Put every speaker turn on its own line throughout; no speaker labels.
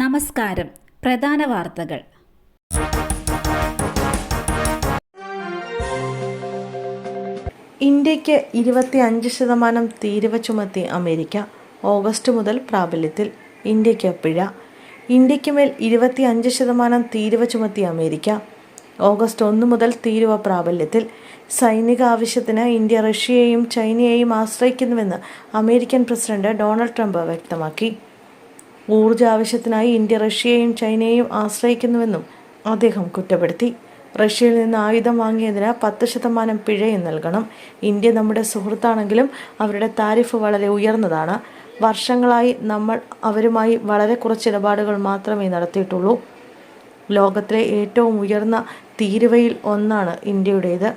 നമസ്കാരം. പ്രധാന വാർത്തകൾ.
ഇന്ത്യയ്ക്ക് ഇരുപത്തി അഞ്ച് ശതമാനം തീരുവ ചുമത്തി അമേരിക്ക ഓഗസ്റ്റ് മുതൽ പ്രാബല്യത്തിൽ. ഇന്ത്യയ്ക്ക് പിഴ. ഇന്ത്യയ്ക്ക് മേൽ ഇരുപത്തി അഞ്ച് ശതമാനം തീരുവ ചുമത്തി അമേരിക്ക. ഓഗസ്റ്റ് ഒന്ന് മുതൽ തീരുവ പ്രാബല്യത്തിൽ. സൈനിക ആവശ്യത്തിന് ഇന്ത്യ റഷ്യയെയും ചൈനയെയും ആശ്രയിക്കുന്നുവെന്ന് അമേരിക്കൻ പ്രസിഡന്റ് ഡൊണാൾഡ് ട്രംപ് വ്യക്തമാക്കി. ഊർജ ആവശ്യത്തിനായി ഇന്ത്യ റഷ്യയെയും ചൈനയെയും ആശ്രയിക്കുന്നുവെന്നും അദ്ദേഹം കുറ്റപ്പെടുത്തി. റഷ്യയിൽ നിന്ന് ആയുധം വാങ്ങിയതിന് പത്ത് ശതമാനം പിഴയും നൽകണം. ഇന്ത്യ നമ്മുടെ സുഹൃത്താണെങ്കിലും അവരുടെ താരിഫ് വളരെ ഉയർന്നതാണ്. വർഷങ്ങളായി നമ്മൾ അവരുമായി വളരെ കുറച്ച് ഇടപാടുകൾ മാത്രമേ നടത്തിയിട്ടുള്ളൂ. ലോകത്തിലെ ഏറ്റവും ഉയർന്ന തീരുവയിൽ ഒന്നാണ് ഇന്ത്യയുടേത്.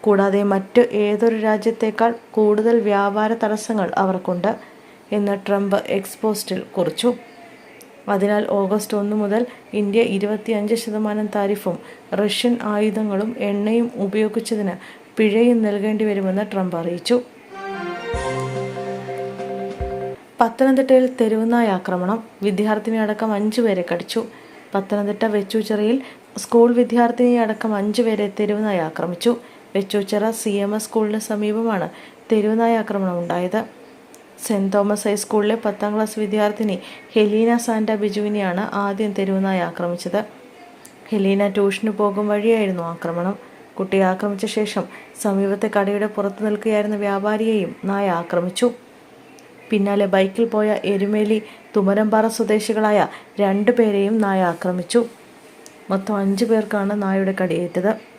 കൂടാതെ മറ്റ് ഏതൊരു രാജ്യത്തേക്കാൾ കൂടുതൽ വ്യാപാര തടസ്സങ്ങൾ അവർക്കുണ്ട്. എന്ന് ട്രംപ് എക്സ്പോസ്റ്റിൽ കുറിച്ചു. അതിനാൽ ഓഗസ്റ്റ് ഒന്ന് മുതൽ ഇന്ത്യ ഇരുപത്തിയഞ്ച് ശതമാനം താരിഫും റഷ്യൻ ആയുധങ്ങളും എണ്ണയും ഉപയോഗിച്ചതിന് പിഴയും നൽകേണ്ടി വരുമെന്ന് ട്രംപ് അറിയിച്ചു. പത്തനംതിട്ടയിൽ തെരുവുനായ ആക്രമണം വിദ്യാർത്ഥിനി അടക്കം അഞ്ചു പേരെ കടിച്ചു. പത്തനംതിട്ട വെച്ചൂച്ചിറയിൽ സ്കൂൾ വിദ്യാർത്ഥിനി അടക്കം അഞ്ചു പേരെ തെരുവുനായ ആക്രമിച്ചു. വെച്ചൂച്ചിറ സി എം എസ് സ്കൂളിന് സമീപമാണ് തെരുവുനായ ആക്രമണം ഉണ്ടായത്. സെന്റ് തോമസ് ഹൈസ്കൂളിലെ പത്താം ക്ലാസ് വിദ്യാർത്ഥിനി ഹെലീന സാന്റ ബിജുവിനെയാണ് ആദ്യം തെരുവുനായി ആക്രമിച്ചത്. ഹെലീന ട്യൂഷന് പോകും വഴിയായിരുന്നു ആക്രമണം. കുട്ടിയെ ആക്രമിച്ച ശേഷം സമീപത്തെ കടയുടെ പുറത്തു നിൽക്കുകയായിരുന്ന വ്യാപാരിയെയും നായ ആക്രമിച്ചു. പിന്നാലെ ബൈക്കിൽ പോയ എരുമേലി തുമരമ്പാറ സ്വദേശികളായ രണ്ടു പേരെയും നായ ആക്രമിച്ചു. മൊത്തം അഞ്ചു പേർക്കാണ് നായയുടെ കടിയേറ്റത്.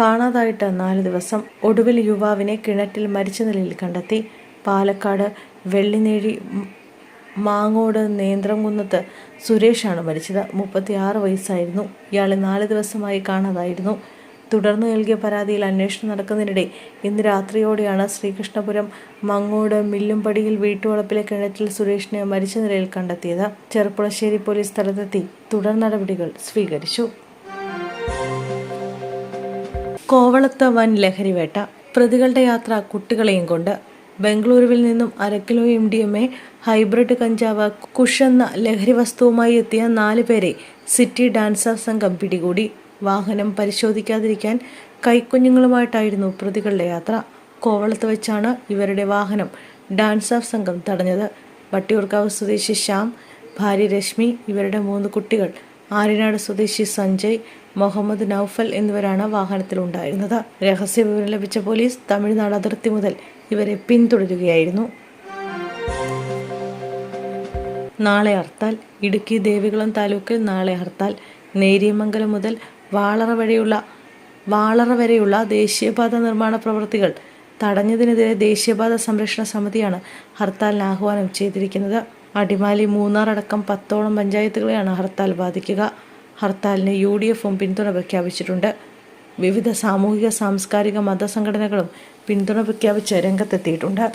കാണാതായിട്ട് നാല് ദിവസം ഒടുവിൽ യുവാവിനെ കിണറ്റിൽ മരിച്ച നിലയിൽ കണ്ടെത്തി. പാലക്കാട് വെള്ളിനേഴി മാങ്ങോട് നേന്ത്രംകുന്നത്ത് സുരേഷാണ് മരിച്ചത്. മുപ്പത്തിയാറ് വയസ്സായിരുന്നു. ഇയാളെ നാല് ദിവസമായി കാണാതായിരുന്നു. തുടർന്ന് നൽകിയ പരാതിയിൽ അന്വേഷണം നടക്കുന്നതിനിടെ ഇന്ന് രാത്രിയോടെയാണ് ശ്രീകൃഷ്ണപുരം മങ്ങോട് മില്ലുംപടിയിൽ വീട്ടുവളപ്പിലെ കിണറ്റിൽ സുരേഷിനെ മരിച്ച നിലയിൽ കണ്ടെത്തിയത്. ചെറുപ്പുളശ്ശേരി പോലീസ് സ്ഥലത്തെത്തി തുടർ നടപടികൾ സ്വീകരിച്ചു. കോവളത്ത് വൻ ലഹരിവേട്ട. പ്രതികളുടെ യാത്ര കുട്ടികളെയും കൊണ്ട്. ബംഗളൂരുവിൽ നിന്നും അരക്കിലോ kilo M D M A hybrid കഞ്ചാവ് കുഷെന്ന ലഹരി വസ്തുവുമായി എത്തിയ നാല് പേരെ സിറ്റി ഡാൻസർ സംഘം പിടികൂടി. വാഹനം പരിശോധിക്കാതിരിക്കാൻ കൈക്കുഞ്ഞുങ്ങളുമായിട്ടായിരുന്നു പ്രതികളുടെ യാത്ര. കോവളത്ത് വെച്ചാണ് ഇവരുടെ വാഹനം ഡാൻസർ സംഘം തടഞ്ഞത്. വട്ടിയൂർക്കാവ് സ്വദേശി ശ്യാം ഭാര്യ രശ്മി ഇവരുടെ മൂന്ന് കുട്ടികൾ. ആര്യനാട് സ്വദേശി സഞ്ജയ് മുഹമ്മദ് നൌഫൽ എന്നിവരാണ് വാഹനത്തിലുണ്ടായിരുന്നത്. രഹസ്യ വിവരം ലഭിച്ച പോലീസ് തമിഴ്നാട് അതിർത്തി മുതൽ ഇവരെ പിന്തുടരുകയായിരുന്നു. നാളെ ഹർത്താൽ. ഇടുക്കി ദേവികുളം താലൂക്കിൽ നാളെ ഹർത്താൽ. നേരിയമംഗലം മുതൽ വാളറ വഴിയുള്ള വാളറ വരെയുള്ള ദേശീയപാത നിർമ്മാണ പ്രവൃത്തികൾ തടഞ്ഞതിനെതിരെ ദേശീയപാത സംരക്ഷണ സമിതിയാണ് ഹർത്താലിന് ആഹ്വാനം ചെയ്തിരിക്കുന്നത്. അടിമാലി മൂന്നാർ അടക്കം പത്തോളം പഞ്ചായത്തുകളെയാണ് ഹർത്താൽ ബാധിക്കുക. ഹർത്താലിന് യു ഡി എഫും പിന്തുണ പ്രഖ്യാപിച്ചിട്ടുണ്ട്. വിവിധ സാമൂഹിക സാംസ്കാരിക മതസംഘടനകളും പിന്തുണ പ്രഖ്യാപിച്ച് രംഗത്തെത്തിയിട്ടുണ്ട്.